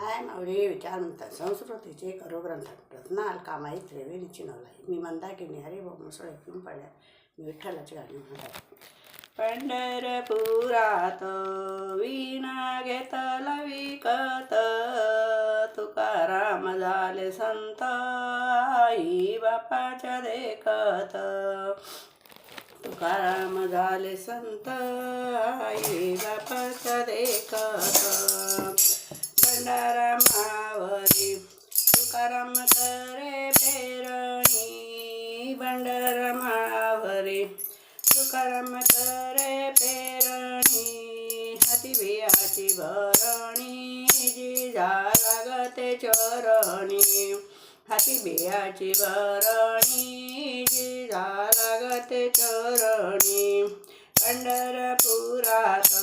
काय मावळी विचार म्हणतात संस्कृतीचे करोग्रंथ रत्नाल कामाई त्रिवेणीची नवलाई मी मंदाकिनी हरी भाऊ मुसळे पिंपळ्या पडल्या विठ्ठलाची गाणी म्हणतात पंढरपुरात वीणा घेतला विकत तुकाराम झाले संत आई बापाच्या देखत. तुकाराम झाले संत आई बापाच्या देखत. पेरणी तुकाराम करे पेरणी हाती बियाची भरणी जी लागते चरणी हाती बियाची भरणी जी लागते चरणी पंढरपुरात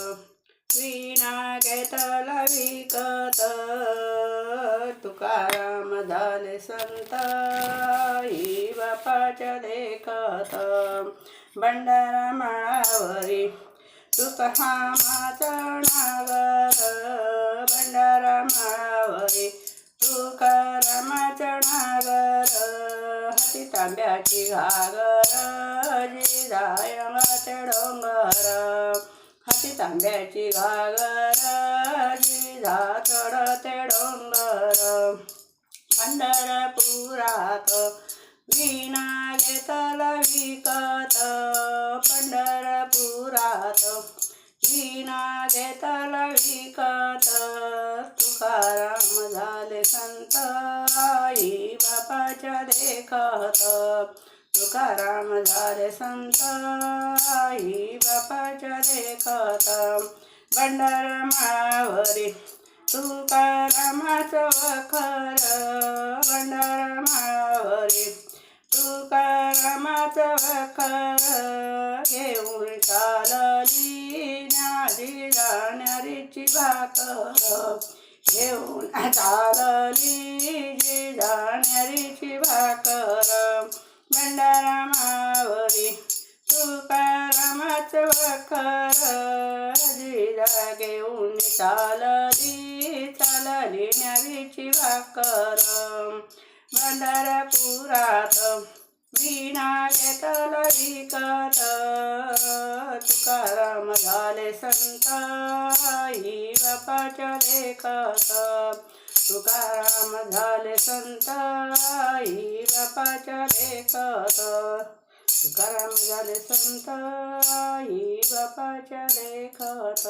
विना घेतला विकत तुकाराम झाले संत. आई बापाच्या भंडारा माळावरी माझा नागर भंडारा माळावरी तुकारामाचा नागर हाती तांब्याची घागर जी जायचे डोंगर. हाती तांब्याची घागर जिजा चढते डोंगर. पंढरपुरात वीणा विकत पंढरपुरात. विना घेतला विकत तुकाराम झाले संत आई बापाच्या देखत. तुकाराम झाले संत आई बापाच्या देखत. भंडार मावरी तुकारामाचं खर भंडार मावरी तुकारामाचं वखर घेऊन चालली नादी जाणारीची भाकर घेऊन चालली जी जाणारीची भाकर भंडारा मावरी तुकारामाचं वखर जिरा घेऊन चालली चालली न्यारीची भाकर भंडारपुरात वीणा घेतला विकत. तुकाराम झाले संत आई बापाच्या लेखत. तुकाराम झाले संत आई बापाच्या लेखत. तुकाराम झाले संत आई बापाच्या लेखत.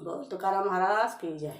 बोल तुकाराम महाराज की जय.